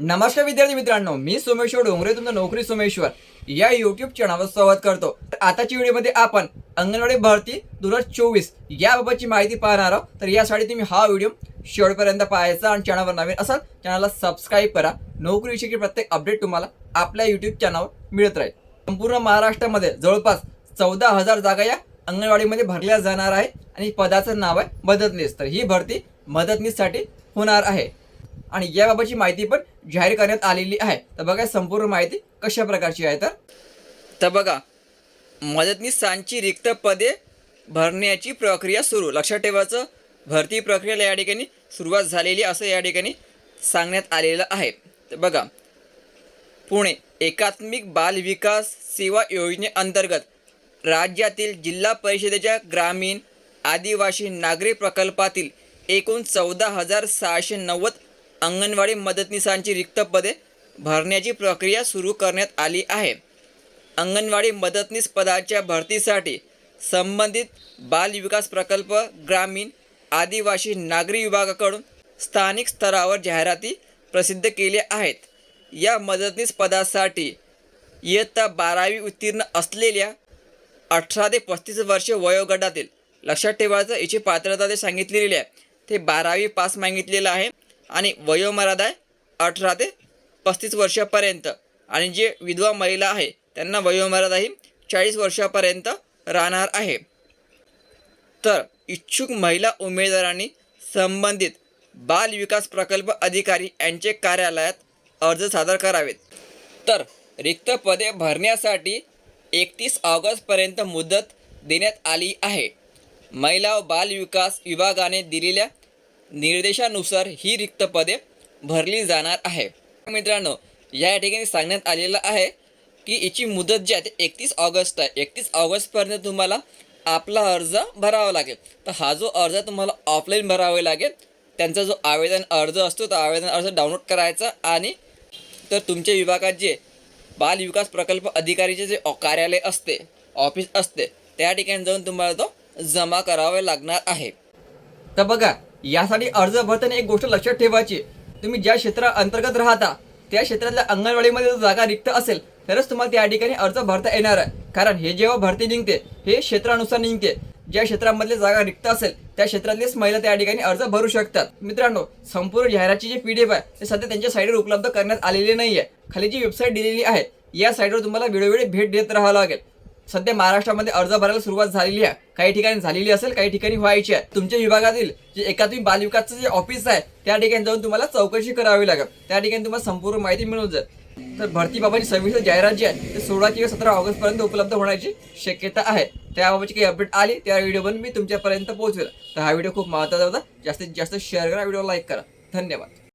नमस्कार विद्यार्थी मित्रांनो मी सोमेश्वर डोंगरे तुमचं नोकरी सोमेश्वर. या युट्यूब चॅनलवर स्वागत करतो. तर आताच्या व्हिडिओमध्ये आपण अंगणवाडी भरती दोन हजार चोवीस याबाबतची माहिती पाहणार आहोत. तर यासाठी तुम्ही हा व्हिडिओ शेवटपर्यंत पाहायचा आणि चॅनलवर नवीन असाल चॅनलला सबस्क्राईब करा. नोकरीविषयी प्रत्येक अपडेट तुम्हाला आपल्या युट्यूब चॅनलवर मिळत राहील. संपूर्ण महाराष्ट्रामध्ये जवळपास चौदा हजार जागा या अंगणवाडीमध्ये भरल्या जाणार आहे आणि पदाचं नाव आहे मदतनीस तर ही भरती मदतनीससाठी होणार आहे. आणि याबाबतची माहिती पण जाहीर करण्यात आलेली आहे. तर बघा संपूर्ण माहिती कशा प्रकारची आहे तर? तर बघा मदतनीसांची रिक्त पदे भरण्याची प्रक्रिया सुरू. लक्षात ठेवायचं भरती प्रक्रियेला या ठिकाणी सुरुवात झालेली असं या ठिकाणी सांगण्यात आलेलं आहे. तर बघा पुणे एकात्मिक बाल विकास सेवा योजनेअंतर्गत राज्यातील जिल्हा परिषदेच्या ग्रामीण आदिवासी नागरी प्रकल्पातील एकूण चौदा हजार सहाशे नव्वद अंगणवाडी मदतनीसांची रिक्त पदे भरण्याची प्रक्रिया सुरू करण्यात आली आहे. अंगणवाडी मदतनीस पदाच्या भरतीसाठी संबंधित बाल विकास प्रकल्प ग्रामीण आदिवासी नागरी विभागाकडून स्थानिक स्तरावर जाहिराती प्रसिद्ध केल्या आहेत. या मदतनीस पदासाठी इयत्ता बारावी उत्तीर्ण असलेल्या अठरा ते पस्तीस वर्षे वयोगटातील लक्षात ठेवायचं याची पात्रता ते सांगितलेली आहे. ते बारावी पास मागितलेलं आहे. आणि वयोमर्यादा आहे अठरा ते पस्तीस वर्षापर्यंत. आणि जे विधवा महिला आहे त्यांना वयोमर्यादा ही चाळीस वर्षापर्यंत राहणार आहे. तर इच्छुक महिला उमेदवारांनी संबंधित बाल विकास प्रकल्प अधिकारी यांचे कार्यालयात अर्ज सादर करावेत. तर रिक्त पदे भरण्यासाठी एकतीस ऑगस्टपर्यंत मुदत देण्यात आली आहे. महिला व बाल विकास विभागाने दिलेल्या निर्देशानुसार ही रिक्त पदे भरली जाणार आहे. मित्रांनो या ठिकाणी सांगण्यात आलेलं आहे की याची मुदत जी आहे ते एकतीस ऑगस्ट आहे. एकतीस ऑगस्टपर्यंत तुम्हाला आपला अर्ज भरावा लागेल. तर हा जो अर्ज तुम्हाला ऑफलाईन भरावा लागेल. त्यांचा जो आवेदन अर्ज असतो तो आवेदन अर्ज डाउनलोड करायचा आणि तर तुमच्या विभागात जे बाल विकास प्रकल्प अधिकारीचे जे कार्यालय असते ऑफिस असते त्या ठिकाणी जाऊन तुम्हाला तो जमा करावा लागणार आहे. तर बघा यासाठी अर्ज भरताना एक गोष्ट लक्षात ठेवायची. तुम्ही ज्या क्षेत्रा अंतर्गत राहता त्या क्षेत्रातल्या अंगणवाडीमध्ये जर जागा रिक्त असेल तरच तुम्हाला त्या ठिकाणी अर्ज भरता येणार आहे. कारण हे जेव्हा भरती निघते हे क्षेत्रानुसार निघते. ज्या क्षेत्रामधले जागा रिक्त असेल त्या क्षेत्रातलेच महिला त्या ठिकाणी अर्ज भरू शकतात. मित्रांनो संपूर्ण जाहिरातची जी पी डी एफ आहे ते सध्या त्यांच्या साईडवर उपलब्ध करण्यात आलेली नाही आहे खाली जी वेबसाईट दिलेली आहे या साईटवर तुम्हाला वेळोवेळी भेट देत राहावं लागेल. सध्या महाराष्ट्रामध्ये अर्ज भरायला सुरुवात झालेली आहे. काही ठिकाणी झालेली असेल काही ठिकाणी व्हायची आहे. तुमच्या विभागातील जे एकात्मिक बालविकासचं जे ऑफिस आहे त्या ठिकाणी जाऊन तुम्हाला चौकशी करावी लागेल. त्या ठिकाणी तुम्हाला संपूर्ण माहिती मिळून जाईल. तर भरतीबाबतची सविस्तर जाहिरात जी आहे ते सोळा किंवा सतरा ऑगस्ट पर्यंत उपलब्ध होण्याची शक्यता आहे. त्याबाबतची काही अपडेट आली त्या व्हिडिओ मी तुमच्यापर्यंत पोहोचवेल. तर हा व्हिडिओ खूप महत्त्वाचा होता. जास्तीत जास्त शेअर करा व्हिडिओ लाईक करा. धन्यवाद.